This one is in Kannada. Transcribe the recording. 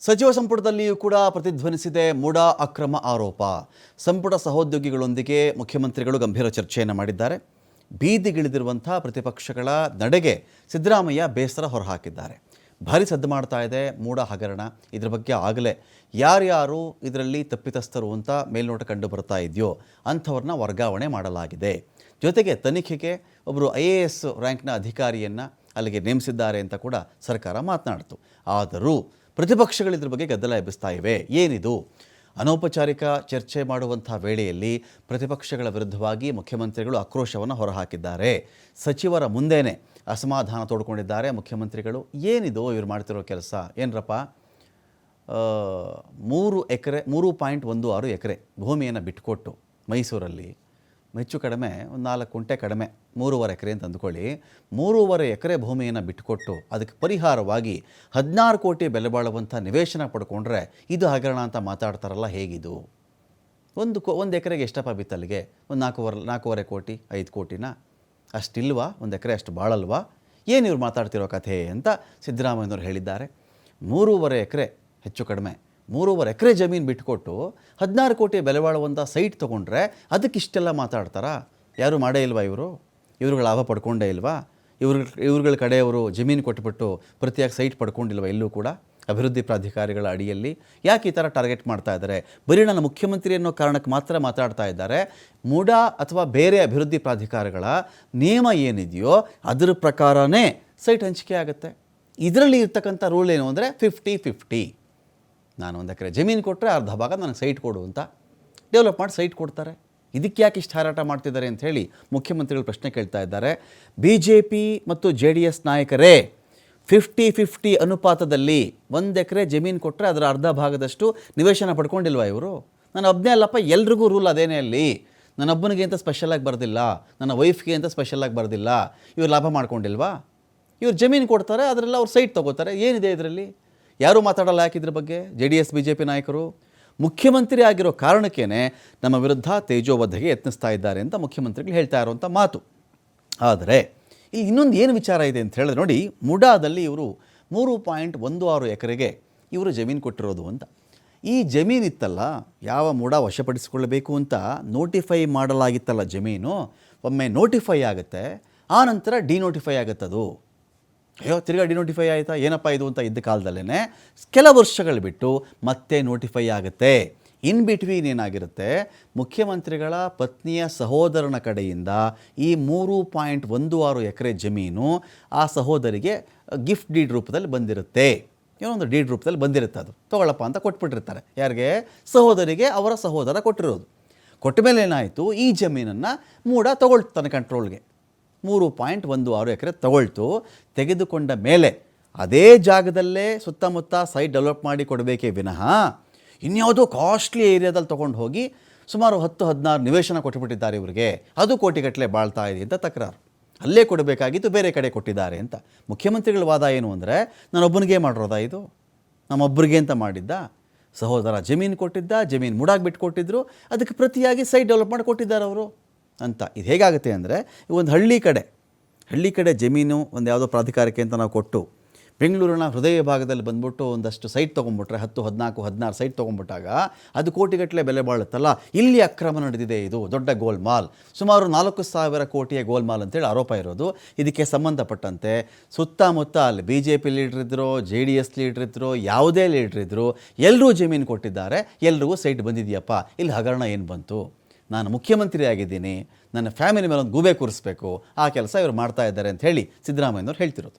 ಸಚಿವ ಸಂಪುಟದಲ್ಲಿಯೂ ಕೂಡ ಪ್ರತಿಧ್ವನಿಸಿದೆ ಮೂಡ ಅಕ್ರಮ ಆರೋಪ. ಸಂಪುಟ ಸಹೋದ್ಯೋಗಿಗಳೊಂದಿಗೆ ಮುಖ್ಯಮಂತ್ರಿಗಳು ಗಂಭೀರ ಚರ್ಚೆಯನ್ನು ಮಾಡಿದ್ದಾರೆ. ಬೀದಿಗಿಳಿದಿರುವಂಥ ಪ್ರತಿಪಕ್ಷಗಳ ನಡೆಗೆ ಸಿದ್ದರಾಮಯ್ಯ ಬೇಸರ ಹೊರಹಾಕಿದ್ದಾರೆ. ಭಾರಿ ಸದ್ದು ಮಾಡ್ತಾ ಇದೆ ಮೂಡ ಹಗರಣ. ಇದರ ಬಗ್ಗೆ ಆಗಲೇ ಯಾರ್ಯಾರು ಇದರಲ್ಲಿ ತಪ್ಪಿತಸ್ಥರು ಅಂತ ಮೇಲ್ನೋಟ ಕಂಡು ಬರ್ತಾ ಇದೆಯೋ ಅಂಥವ್ರನ್ನ ವರ್ಗಾವಣೆ ಮಾಡಲಾಗಿದೆ. ಜೊತೆಗೆ ತನಿಖೆಗೆ ಒಬ್ಬರು ಐ ಎ ಎಸ್ ರ್ಯಾಂಕ್ನ ಅಧಿಕಾರಿಯನ್ನು ಅಲ್ಲಿಗೆ ನೇಮಿಸಿದ್ದಾರೆ ಅಂತ ಕೂಡ ಸರ್ಕಾರ ಮಾತನಾಡಿತು. ಆದರೂ ಪ್ರತಿಪಕ್ಷಗಳು ಇದ್ರ ಬಗ್ಗೆ ಗದ್ದಲ ಎಬ್ಬಿಸ್ತಾ ಇವೆ. ಏನಿದು? ಅನೌಪಚಾರಿಕ ಚರ್ಚೆ ಮಾಡುವಂಥ ವೇಳೆಯಲ್ಲಿ ಪ್ರತಿಪಕ್ಷಗಳ ವಿರುದ್ಧವಾಗಿ ಮುಖ್ಯಮಂತ್ರಿಗಳು ಆಕ್ರೋಶವನ್ನು ಹೊರಹಾಕಿದ್ದಾರೆ. ಸಚಿವರ ಮುಂದೆನೇ ಅಸಮಾಧಾನ ತೋಡ್ಕೊಂಡಿದ್ದಾರೆ ಮುಖ್ಯಮಂತ್ರಿಗಳು. ಏನಿದು ಇವ್ರು ಮಾಡ್ತಿರೋ ಕೆಲಸ? ಏನರಪ್ಪ? ಮೂರು ಎಕರೆ, ಮೂರು ಪಾಯಿಂಟ್ ಒಂದು ಆರು ಎಕರೆ ಭೂಮಿಯನ್ನು ಬಿಟ್ಕೊಟ್ಟು ಮೈಸೂರಲ್ಲಿ. ಹೆಚ್ಚು ಕಡಿಮೆ ಒಂದು ನಾಲ್ಕು ಕುಂಟೆ ಕಡಿಮೆ, ಮೂರುವರೆ ಎಕರೆ ಅಂತ ಅಂದ್ಕೊಳ್ಳಿ. ಮೂರುವರೆ ಎಕರೆ ಭೂಮಿಯನ್ನು ಬಿಟ್ಟುಕೊಟ್ಟು ಅದಕ್ಕೆ ಪರಿಹಾರವಾಗಿ ಹದಿನಾರು ಕೋಟಿ ಬೆಲೆ ಬಾಳುವಂಥ ನಿವೇಶನ ಪಡ್ಕೊಂಡ್ರೆ ಇದು ಹಗರಣ ಅಂತ ಮಾತಾಡ್ತಾರಲ್ಲ, ಹೇಗಿದು? ಒಂದು ಕೋ, ಒಂದು ಎಕರೆಗೆ ಎಷ್ಟಪ್ಪ ಬಿತ್ತಲ್ಲಿಗೆ ಒಂದು ನಾಲ್ಕೂವರೆ ನಾಲ್ಕೂವರೆ ಕೋಟಿ, ಐದು ಕೋಟಿನ? ಅಷ್ಟಿಲ್ವಾ? ಒಂದು ಎಕರೆ ಅಷ್ಟು ಬಾಳಲ್ವಾ? ಏನು ಇವ್ರು ಮಾತಾಡ್ತಿರೋ ಕಥೆ ಅಂತ ಸಿದ್ದರಾಮಯ್ಯನವರು ಹೇಳಿದ್ದಾರೆ. ಮೂರುವರೆ ಎಕರೆ ಹೆಚ್ಚು ಕಡಿಮೆ ಮೂರುವರೆ ಎಕರೆ ಜಮೀನು ಬಿಟ್ಕೊಟ್ಟು ಹದಿನಾರು ಕೋಟಿ ಬೆಲೆ ಬಾಳುವಂಥ ಸೈಟ್ ತೊಗೊಂಡ್ರೆ ಅದಕ್ಕೆ ಇಷ್ಟೆಲ್ಲ ಮಾತಾಡ್ತಾರಾ? ಯಾರು ಮಾಡೇ ಇಲ್ವಾ ಇವರು? ಇವ್ರುಗಳು ಲಾಭ ಪಡ್ಕೊಂಡೇ ಇಲ್ವಾ? ಇವ್ರ ಇವ್ರುಗಳ ಕಡೆಯವರು ಜಮೀನು ಕೊಟ್ಟುಬಿಟ್ಟು ಪ್ರತಿಯಾಗಿ ಸೈಟ್ ಪಡ್ಕೊಂಡಿಲ್ವ ಎಲ್ಲೂ ಕೂಡ? ಅಭಿವೃದ್ಧಿ ಪ್ರಾಧಿಕಾರಿಗಳ ಅಡಿಯಲ್ಲಿ ಯಾಕೆ ಈ ಥರ ಟಾರ್ಗೆಟ್ ಮಾಡ್ತಾ ಇದ್ದಾರೆ ಬರೀ ನನ್ನ ಮುಖ್ಯಮಂತ್ರಿ ಅನ್ನೋ ಕಾರಣಕ್ಕೆ ಮಾತ್ರ ಮಾತಾಡ್ತಾ ಇದ್ದಾರೆ. ಮೂಡಾ ಅಥವಾ ಬೇರೆ ಅಭಿವೃದ್ಧಿ ಪ್ರಾಧಿಕಾರಗಳ ನಿಯಮ ಏನಿದೆಯೋ ಅದರ ಪ್ರಕಾರನೇ ಸೈಟ್ ಹಂಚಿಕೆ ಆಗುತ್ತೆ. ಇದರಲ್ಲಿ ಇರ್ತಕ್ಕಂಥ ರೂಲ್ ಏನು ಅಂದರೆ ಫಿಫ್ಟಿ ಫಿಫ್ಟಿ ನಾನು ಒಂದು ಎಕರೆ ಜಮೀನು ಕೊಟ್ಟರೆ ಅರ್ಧ ಭಾಗ ನನಗೆ ಸೈಟ್ ಕೊಡು ಅಂತ ಡೆವಲಪ್ ಮಾಡಿ ಸೈಟ್ ಕೊಡ್ತಾರೆ. ಇದಕ್ಕೆ ಯಾಕೆ ಇಷ್ಟು ಹಾರಾಟ ಮಾಡ್ತಿದ್ದಾರೆ ಅಂತ ಹೇಳಿ ಮುಖ್ಯಮಂತ್ರಿಗಳು ಪ್ರಶ್ನೆ ಕೇಳ್ತಾ ಇದ್ದಾರೆ. ಬಿ ಜೆ ಪಿ ಮತ್ತು ಜೆ ಡಿ ಎಸ್ ನಾಯಕರೇ ಫಿಫ್ಟಿ ಫಿಫ್ಟಿ ಅನುಪಾತದಲ್ಲಿ ಒಂದು ಎಕರೆ ಜಮೀನು ಕೊಟ್ಟರೆ ಅದರ ಅರ್ಧ ಭಾಗದಷ್ಟು ನಿವೇಶನ ಪಡ್ಕೊಂಡಿಲ್ವಾ ಇವರು? ನಾನು ಒಬ್ಬನೇ ಅಲ್ಲಪ್ಪ, ಎಲ್ರಿಗೂ ರೂಲ್ ಅದೇನೇ ಅಲ್ಲಿ? ನನ್ನ ಒಬ್ಬನಿಗೆ ಅಂತ ಸ್ಪೆಷಲಾಗಿ ಬರೋದಿಲ್ಲ, ನನ್ನ ವೈಫ್ಗೆ ಅಂತ ಸ್ಪೆಷಲಾಗಿ ಬರೋದಿಲ್ಲ, ಇವ್ರು ಲಾಭ ಮಾಡ್ಕೊಂಡಿಲ್ವಾ? ಇವ್ರು ಜಮೀನು ಕೊಡ್ತಾರೆ, ಅದರಲ್ಲಿ ಅವ್ರು ಸೈಟ್ ತೊಗೋತಾರೆ, ಏನಿದೆ ಇದರಲ್ಲಿ? ಯಾರೂ ಮಾತಾಡಲ್ಲ ಯಾಕಿದ್ರ ಬಗ್ಗೆ? J D S, B J P ನಾಯಕರು. ಮುಖ್ಯಮಂತ್ರಿ ಆಗಿರೋ ಕಾರಣಕ್ಕೇ ನಮ್ಮ ವಿರುದ್ಧ ತೇಜೋವಧೆಗೆ ಯತ್ನಿಸ್ತಾ ಇದ್ದಾರೆ ಅಂತ ಮುಖ್ಯಮಂತ್ರಿಗಳು ಹೇಳ್ತಾ ಇರುವಂಥ ಮಾತು. ಆದರೆ ಇಲ್ಲಿ ಇನ್ನೊಂದು ಏನು ವಿಚಾರ ಇದೆ ಅಂತ ಹೇಳಿದ್ರೆ ನೋಡಿ, ಮುಡಾದಲ್ಲಿ ಇವರು ಮೂರು ಪಾಯಿಂಟ್ ಒಂದು ಆರು ಎಕರೆಗೆ ಇವರು ಜಮೀನು ಕೊಟ್ಟಿರೋದು ಅಂತ. ಈ ಜಮೀನಿತ್ತಲ್ಲ ಯಾವ ಮೂಡ ವಶಪಡಿಸಿಕೊಳ್ಳಬೇಕು ಅಂತ ನೋಟಿಫೈ ಮಾಡಲಾಗಿತ್ತಲ್ಲ ಜಮೀನು, ಒಮ್ಮೆ ನೋಟಿಫೈ ಆಗುತ್ತೆ, ಆ ನಂತರ ಡಿನೋಟಿಫೈ ಆಗುತ್ತದು. ಅಯ್ಯೋ, ತಿರ್ಗಾ ಡಿನೋಟಿಫೈ ಆಯಿತಾ? ಏನಪ್ಪ ಇದು ಅಂತ ಇದ್ದ ಕಾಲದಲ್ಲೇ ಕೆಲ ವರ್ಷಗಳು ಬಿಟ್ಟು ಮತ್ತೆ ನೋಟಿಫೈ ಆಗುತ್ತೆ. ಇನ್ ಬಿಟ್ವೀನ್ ಏನಾಗಿರುತ್ತೆ? ಮುಖ್ಯಮಂತ್ರಿಗಳ ಪತ್ನಿಯ ಸಹೋದರನ ಕಡೆಯಿಂದ ಈ ಮೂರು ಪಾಯಿಂಟ್ ಒಂದು ಆರು ಎಕರೆ ಜಮೀನು ಆ ಸಹೋದರಿಗೆ ಗಿಫ್ಟ್ ಡೀಡ್ ರೂಪದಲ್ಲಿ ಬಂದಿರುತ್ತೆ. ಏನೋ ಒಂದು ಡೀಡ್ ರೂಪದಲ್ಲಿ ಬಂದಿರುತ್ತೆ ಅದು. ತಗೊಳ್ಳಪ್ಪ ಅಂತ ಕೊಟ್ಬಿಟ್ಟಿರ್ತಾರೆ. ಯಾರಿಗೆ? ಸಹೋದರಿಗೆ ಅವರ ಸಹೋದರ ಕೊಟ್ಟಿರೋದು. ಕೊಟ್ಟ ಮೇಲೆ ಏನಾಯಿತು? ಈ ಜಮೀನನ್ನು ಮೂಡ ತಗೊಳ್ತಾನೆ ಕಂಟ್ರೋಲ್ಗೆ ಮೂರು ಪಾಯಿಂಟ್ ಒಂದು ಆರು ಎಕರೆ ತಗೊಳ್ತು. ತೆಗೆದುಕೊಂಡ ಮೇಲೆ ಅದೇ ಜಾಗದಲ್ಲೇ ಸುತ್ತಮುತ್ತ ಸೈಟ್ ಡೆವಲಪ್ ಮಾಡಿ ಕೊಡಬೇಕೇ ವಿನಃ ಇನ್ಯಾವುದೋ ಕಾಸ್ಟ್ಲಿ ಏರಿಯಾದಲ್ಲಿ ತೊಗೊಂಡು ಹೋಗಿ ಸುಮಾರು ಹತ್ತು, ಹದಿನಾರು ನಿವೇಶನ ಕೊಟ್ಟುಬಿಟ್ಟಿದ್ದಾರೆ ಇವರಿಗೆ. ಅದು ಕೋಟಿಗಟ್ಟಲೆ ಬಾಳ್ತಾ ಇದೆ ಅಂತ ತಕರಾರು. ಅಲ್ಲೇ ಕೊಡಬೇಕಾಗಿತ್ತು ಬೇರೆ ಕಡೆ ಕೊಟ್ಟಿದ್ದಾರೆ ಅಂತ. ಮುಖ್ಯಮಂತ್ರಿಗಳ ವಾದ ಏನು ಅಂದರೆ, ನಾನೊಬ್ಬನಿಗೆ ಮಾಡಿರೋದಾ ಇದು? ನಮ್ಮೊಬ್ಬರಿಗೆ ಅಂತ ಮಾಡಿದ್ದ? ಸಹೋದರ ಜಮೀನು ಕೊಟ್ಟಿದ್ದ, ಜಮೀನು ಮುಡಾಗಿ ಬಿಟ್ಟು ಕೊಟ್ಟಿದ್ರು ಅದಕ್ಕೆ ಪ್ರತಿಯಾಗಿ ಸೈಟ್ ಡೆವಲಪ್ ಮಾಡಿ ಕೊಟ್ಟಿದ್ದಾರೆ ಅವರು. ಅಂತ. ಇದು ಹೇಗಾಗುತ್ತೆ ಅಂದರೆ ಒಂದು ಹಳ್ಳಿ ಕಡೆ ಹಳ್ಳಿ ಕಡೆ ಜಮೀನು ಒಂದು ಯಾವುದೋ ಪ್ರಾಧಿಕಾರಕ್ಕೆ ಅಂತ ನಾವು ಕೊಟ್ಟು, ಬೆಂಗಳೂರಿನ ಹೃದಯ ಭಾಗದಲ್ಲಿ ಬಂದ್ಬಿಟ್ಟು ಒಂದಷ್ಟು ಸೈಟ್ ತೊಗೊಂಡ್ಬಿಟ್ರೆ, ಹತ್ತು, ಹದಿನಾಲ್ಕು, ಹದಿನಾರು ಸೈಟ್ ತೊಗೊಂಡ್ಬಿಟ್ಟಾಗ ಅದು ಕೋಟಿಗಟ್ಟಲೆ ಬೆಲೆ ಬಾಳುತ್ತಲ್ಲ? ಇಲ್ಲಿ ಅಕ್ರಮ ನಡೆದಿದೆ ಇದು, ದೊಡ್ಡ ಗೋಲ್ಮಾಲ್. ಸುಮಾರು ನಾಲ್ಕು ಸಾವಿರ ಕೋಟಿಯ ಗೋಲ್ಮಾಲ್ ಅಂತೇಳಿ ಆರೋಪ ಇರೋದು. ಇದಕ್ಕೆ ಸಂಬಂಧಪಟ್ಟಂತೆ ಸುತ್ತಮುತ್ತ ಅಲ್ಲಿ ಬಿ ಜೆ ಪಿ ಲೀಡ್ರ್ ಇದ್ದರು ಜೆ ಡಿ ಎಸ್ ಲೀಡ್ರ್ ಇದ್ದರು ಯಾವುದೇ ಲೀಡ್ರ್ ಇದ್ದರು ಎಲ್ಲರೂ ಜಮೀನು ಕೊಟ್ಟಿದ್ದಾರೆ. ಎಲ್ರಿಗೂ ಸೈಟ್ ಬಂದಿದೆಯಪ್ಪ. ಇಲ್ಲಿ ಹಗರಣ ಏನು ಬಂತು? ನಾನು ಮುಖ್ಯಮಂತ್ರಿ ಆಗಿದ್ದೀನಿ ನನ್ನ ಫ್ಯಾಮಿಲಿ ಮೇಲೆ ಒಂದು ಗೂಬೆ ಕೂರಿಸ್ಬೇಕು, ಆ ಕೆಲಸ ಇವರು ಮಾಡ್ತಾ ಇದ್ದಾರೆ ಅಂತ ಹೇಳಿ ಸಿದ್ದರಾಮಯ್ಯನವ್ರು ಹೇಳ್ತಿರೋದು.